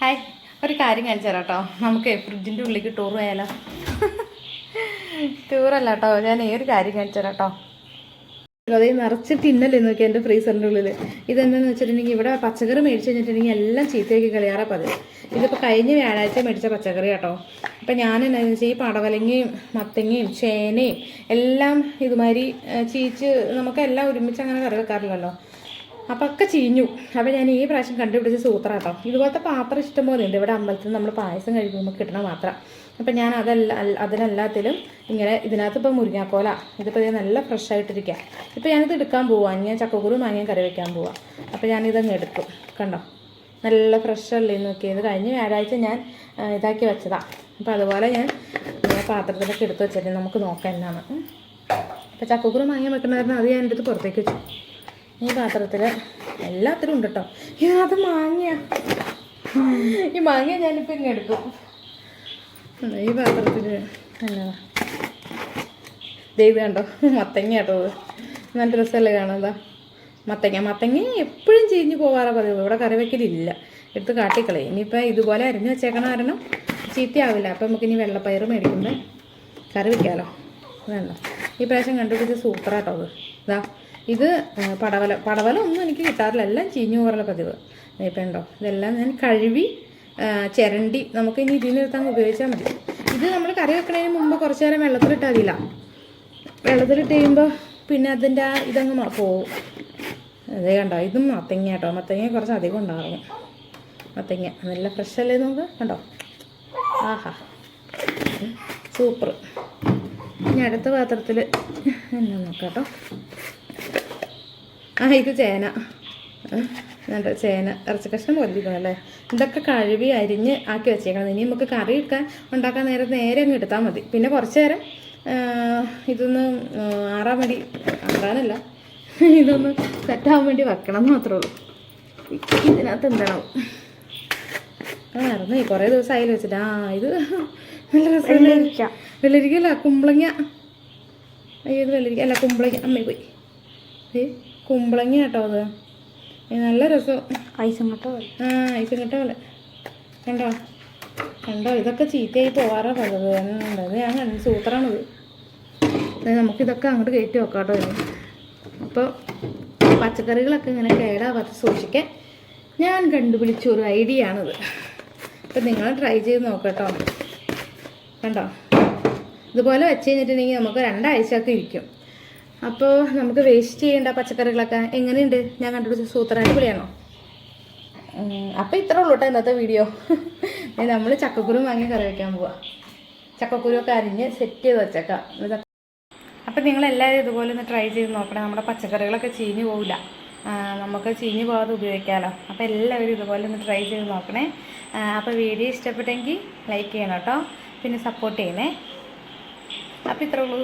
Hi ഒരു കാര്യം കാണിച്ചു തരാം കേട്ടോ. നമുക്ക് ഫ്രിഡ്ജിന്റെ ഉള്ളിലേക്ക് ടൂർ പോയാലോ? ടൂറല്ല കേട്ടോ ഞാൻ ഈ ഒരു കാര്യം കാണിച്ചു തരാം കേട്ടോ. അതേ നിറച്ച് ടിന്നല്ലേ നോക്കി എന്റെ ഫ്രീസറിന്റെ ഉള്ളിൽ ഇതെന്താണെന്ന് വെച്ചിട്ടുണ്ടെങ്കിൽ ഇവിടെ പച്ചക്കറി മേടിച്ച് കഴിഞ്ഞിട്ടുണ്ടെങ്കിൽ എല്ലാം ചീത്തയാക്കി കളയാറാ പതിവ്. ഇതിപ്പോൾ കഴിഞ്ഞ വ്യാഴാഴ്ച മേടിച്ച പച്ചക്കറി കേട്ടോ. അപ്പം ഞാൻ എന്താണെന്ന് വെച്ചാൽ ഈ പടവലങ്ങയും മത്തങ്ങയും ചേനയും എല്ലാം ഇതുമാതിരി ചീച്ച് നമുക്കെല്ലാം ഒരുമിച്ച് അങ്ങനെ കറി വെക്കാറില്ലല്ലോ. അപ്പം ഒക്കെ ചീഞ്ഞു. അപ്പം ഞാൻ ഈ പ്രാവശ്യം കണ്ടുപിടിച്ച സൂത്രം കേട്ടോ ഇതുപോലത്തെ പാത്രം ഇഷ്ടം പോലെ ഉണ്ട്. ഇവിടെ അമ്പലത്തിൽ നമ്മൾ പായസം കഴിക്കുമ്പോൾ കിട്ടണ മാത്രം അപ്പം ഞാൻ അതല്ല അതിനെല്ലാത്തിലും ഇങ്ങനെ ഇതിനകത്ത് ഇപ്പം മുരിങ്ങാക്കോല. ഇതിപ്പോൾ ഞാൻ നല്ല ഫ്രഷ് ഇപ്പം ഞാനിത് എടുക്കാൻ പോവാം. ഞാൻ ചക്കക്കുരു മാങ്ങയും കറി വയ്ക്കാൻ പോവാം. അപ്പം ഞാനിതങ്ങ് എടുക്കും. കണ്ടോ? നല്ല ഫ്രഷ് അല്ലേ നോക്കിയത് കഴിഞ്ഞ വ്യാഴാഴ്ച ഞാൻ ഇതാക്കി വെച്ചതാണ് അപ്പം അതുപോലെ ഞാൻ ഇങ്ങനെ പാത്രത്തിലൊക്കെ എടുത്ത് വെച്ചിട്ട് നമുക്ക് നോക്കാം എന്നാണ്. അപ്പോൾ അപ്പം ചക്കക്കുരു മാങ്ങ വെക്കണമായിരുന്നു. അത് ഞാൻ എന്റെ പുറത്തേക്ക് വെച്ചു. ഈ പാത്രത്തിൽ എല്ലാത്തിലും ഉണ്ട് കേട്ടോ ഇത് മാങ്ങ ഈ മാങ്ങ ഞാനിപ്പോൾ ഇങ്ങനെ എടുക്കും. ഈ പാത്രത്തിൽ എന്നതാ ദൈവം കണ്ടോ? മത്തങ്ങ കേട്ടോ നല്ല രസമല്ലേ കാണാതാ മത്തങ്ങ. മത്തങ്ങ എപ്പോഴും ചീഞ്ഞ് പോകാറ പതിവ് ഇവിടെ കറി വെക്കലില്ല. എടുത്ത് കാട്ടിക്കളയും. ഇനിയിപ്പോൾ ഇതുപോലെ അരിഞ്ഞ് വെച്ചേക്കണ കാരണം ചീത്തയാവില്ല. അപ്പം നമുക്ക് ഇനി വെള്ളപ്പയർ മേടിക്കുമ്പോൾ കറി വെക്കാമല്ലോ വേണ്ട. ഈ പ്രാവശ്യം കണ്ടുപിടിച്ച് സൂപ്പറാട്ടോ അത് ഇതാ ഇത് പടവല. പടവല ഒന്നും എനിക്ക് കിട്ടാറില്ല. എല്ലാം ചീഞ്ഞു പോകാറുള്ള പതിവ്. ഇപ്പം ഇതെല്ലാം ഞാൻ കഴുകി ചിരണ്ടി നമുക്ക് ഇനി ഇതിൽ നിർത്താൻ ഉപയോഗിച്ചാൽ മതി. ഇത് നമ്മൾ കറി വെക്കണതിന് മുമ്പ് കുറച്ച് നേരം വെള്ളത്തിലിട്ടാൽ മതിയില്ല. വെള്ളത്തിലിട്ട് കഴിയുമ്പോൾ പിന്നെ അതിന്റെ ആ ഇതങ്ങ് പോവും. അതേ കണ്ടോ? ഇതും മത്തങ്ങ കേട്ടോ. മത്തങ്ങ കുറച്ച് അധികം ഉണ്ടാകും മത്തങ്ങ. നല്ല ഫ്രഷ് അല്ലേ നോക്ക്? കണ്ടോ? ആഹാ. സൂപ്പർ ഇനി അടുത്ത പാത്രത്തിൽ എന്നാ നോക്കാം കേട്ടോ. ആ ഇത് ചേന. എന്നിട്ട് ചേന. ഇറച്ചി കഷ്ണം അല്ലേ? ഇതൊക്കെ കഴുകി അരിഞ്ഞ് ആക്കി വെച്ചേക്കണം. ഇനി നമുക്ക് കറി എടുക്കാൻ ഉണ്ടാക്കാൻ നേരം നേരെ അങ്ങ് എടുത്താൽ മതി. പിന്നെ കുറച്ച് നേരം ഇതൊന്ന് ആറാൻ വേണ്ടി ആറാനല്ല. ഇതൊന്ന് സെറ്റാകാൻ വേണ്ടി വെക്കണം മാത്രമേ ഉള്ളൂ. ഇതിനകത്ത് എന്താണോ ആ മറന്നു കുറേ ദിവസം ആയാലും വെച്ചിട്ട്. ആ ഇത് നല്ല രസം വെള്ളരിക്കല്ല കുമ്പളങ്ങ. അയ്യോ ഇത് വെള്ളരിക്ക. അല്ല കുമ്പളങ്ങ. അമ്മ പോയി. ഏ കുമ്പളങ്ങ കേട്ടോ അത് നല്ല രസം. ഐസും കട്ട പോലെ. ആ ഐസും കിട്ട പോലെ. കണ്ടോ? കണ്ടോ? ഇതൊക്കെ ചീത്തയായി പോവാറാ പതിവ്. അത് ഞാൻ കണ്ടു. സൂത്രമാണത് ദേ നമുക്കിതൊക്കെ അങ്ങോട്ട് കയറ്റി വെക്കാം കേട്ടോ ഇനി. അപ്പോൾ പച്ചക്കറികളൊക്കെ ഇങ്ങനെ കേടാവാത്ത സൂക്ഷിക്കാൻ ഞാൻ കണ്ടുപിടിച്ച ഒരു ഐഡിയ ആണിത് അപ്പം നിങ്ങൾ ട്രൈ ചെയ്ത് നോക്കട്ടോ. കണ്ടോ? ഇതുപോലെ വെച്ച് കഴിഞ്ഞിട്ടുണ്ടെങ്കിൽ നമുക്ക് രണ്ടാഴ്ചയൊക്കെ ഇരിക്കും. അപ്പോൾ നമുക്ക് വേസ്റ്റ് ചെയ്യേണ്ട പച്ചക്കറികളൊക്കെ എങ്ങനെയുണ്ട്? ഞാൻ കണ്ടുപിടിച്ച സൂത്രമായിട്ട് വിളിയാണോ അപ്പോൾ ഇത്ര ഉള്ളൂ കേട്ടോ ഇന്നത്തെ വീഡിയോ നമ്മൾ ചക്കക്കുരു വാങ്ങി കറി വയ്ക്കാൻ പോവാം. ചക്കക്കുരു ഒക്കെ അരിഞ്ഞ് സെറ്റ് ചെയ്ത് വെച്ചേക്കാം. അപ്പം നിങ്ങൾ നിങ്ങളെല്ലാവരും ഇതുപോലെ ഒന്ന് ട്രൈ ചെയ്ത് നോക്കണം. നമ്മുടെ പച്ചക്കറികളൊക്കെ ചീഞ്ഞ് പോവില്ല. നമുക്ക് ചീഞ്ഞ് പോകാതെ ഉപയോഗിക്കാമല്ലോ അപ്പോൾ എല്ലാവരും ഇതുപോലെ ഒന്ന് ട്രൈ ചെയ്ത് നോക്കണേ. അപ്പോൾ വീഡിയോ ഇഷ്ടപ്പെട്ടെങ്കിൽ ലൈക്ക് ചെയ്യണം കേട്ടോ പിന്നെ സപ്പോർട്ട് ചെയ്യണേ. അപ്പോൾ ഇത്രേ ഉള്ളൂ.